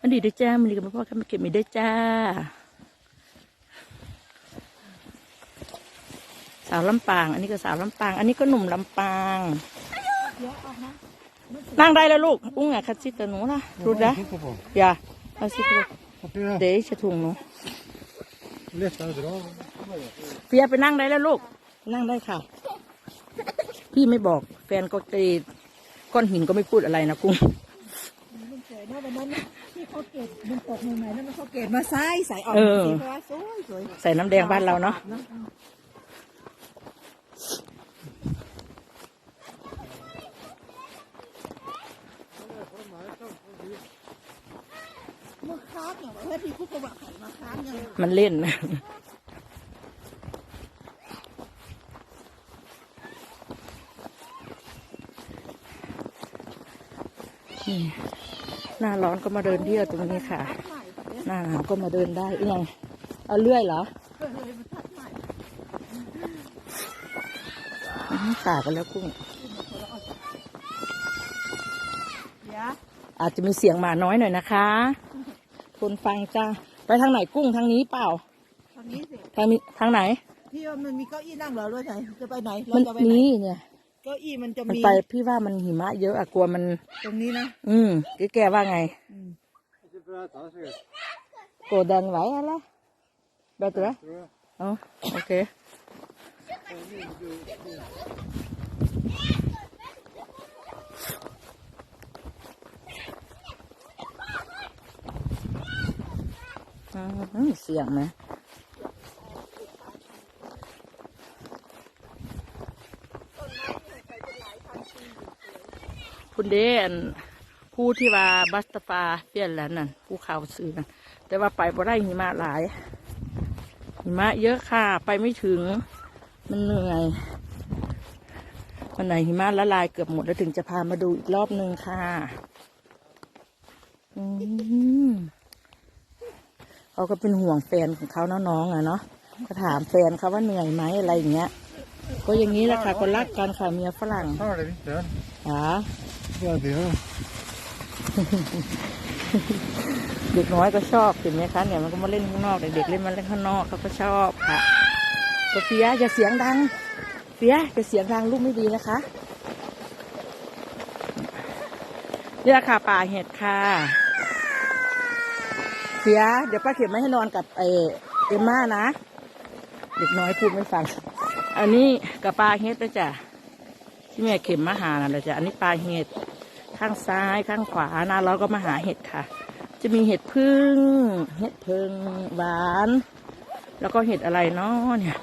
มันดีด้วยจ้ามันดีกับพ่อข้ามาเก็บมีด้วยจ้า สาวลำปาง อันนี้ก็สาวลำปาง อันนี้ก็หนุ่มลำปางนั่งได้แล้วลูก อุ้งอะคัดซิตหนูนะรู้นะอย่าเอาสิลูกเดี๋ยวจะถุงหนู Lätt att dra. เฟียไปนั่งได้แล้วลูก นั่งได้ค่ะ พี่ไม่บอก แฟนก็ตีก้อนหินก็ไม่พูดอะไรนะกุ้ง มันสวยเนาะวันนั้นน่ะที่เขาเก็บมันตกใหม่ๆแล้วมันเขาเก็บมาใส่ใส่ออกเออ สีฟ้าสวยสวยใส่น้ำแดงบ้านเราเนาะมือค้างอย่างว่าเฮ้ยพี่คุกกระบะไข่มาค้างอย่าง มันเล่น นี่ หน้าร้อนก็มาเดินเที่ยวตรงนี้ค่ะใหม่แบบเนี้ยหน้าหนาวก็มาเดินได้อีกยังเอาเลื่อยเหรอเออเลยมันทัดใหม่อื้อหือขาดกันแล้วกุ้งเดี๋ยวอาจจะมีเสียงหมาน้อยหน่อยนะคะคนฟังจ้าไปทางไหนกุ้งทางนี้เปล่า ทางนี้สิทางนี้ทางไหน พี่ว่ามันมีเก้าอี้นั่งเหรอรถไหนจะไปไหนเรามันจะไปไหนนี่เนี่ย เก้าอี้มันจะมันมี ไปพี่ว่ามันหิมะเยอะอะกลัวมัน ตรงนี้นะอืมแกแกว่าไง อืม Det är bra att ta sig. โกดดันไหวอะไรเบตร Tror jag. อ๋อโอเค อืมเสียงไหม คุณเดนผู้ที่ว่าบัสตาฟาเปียนแล้วนั่นผู้ข่าวซื้อนั่นแต่ว่าไปบ่ได้หิมะหลายหิมะเยอะค่ะ ไปไม่ถึง มันเหนื่อยวันไหนหิมะละลายเกือบหมดแล้วถึงจะพามาดูอีกรอบหนึ่งค่ะอืมเขาก็เป็นห่วงแฟนของเขาเนาะน้องอะเนาะก็ถามแฟนเขาว่าเหนื่อยไหมอะไรอย่างเงี้ย ก็อย่างนี้แหละค่ะคนรักกันค่ะเมียฝรั่ง Har det inte? ค่ะ Ja, det är เด็กน้อยก็ชอบเห็นไหมคะเนี่ยมันก็มาเล่นข้างนอกเด็กๆเล่นมาเล่นข้างนอกเขาก็ชอบค่ะโซเฟียอย่าเสียงดังเฟียอย่าเสียงดังลูกไม่ดีนะคะนี่แหละค่ะป่าเห็ดค่ะเฟียเดี๋ยวป้าเข็มไม่ให้นอนกับไอเอมม่านะ เด็กน้อยพูดไม่ฟัง อันนี้กับปลาเห็ดนะจ๊ะที่แม่เข็มมาหานะจ๊ะอันนี้ปลาเห็ดข้างซ้ายข้างขวาหน้าเราก็มาหาเห็ดค่ะ จะมีเห็ดพึ่งเห็ดพึ่งหวาน แล้วก็เห็ดอะไรเนาะเนี่ย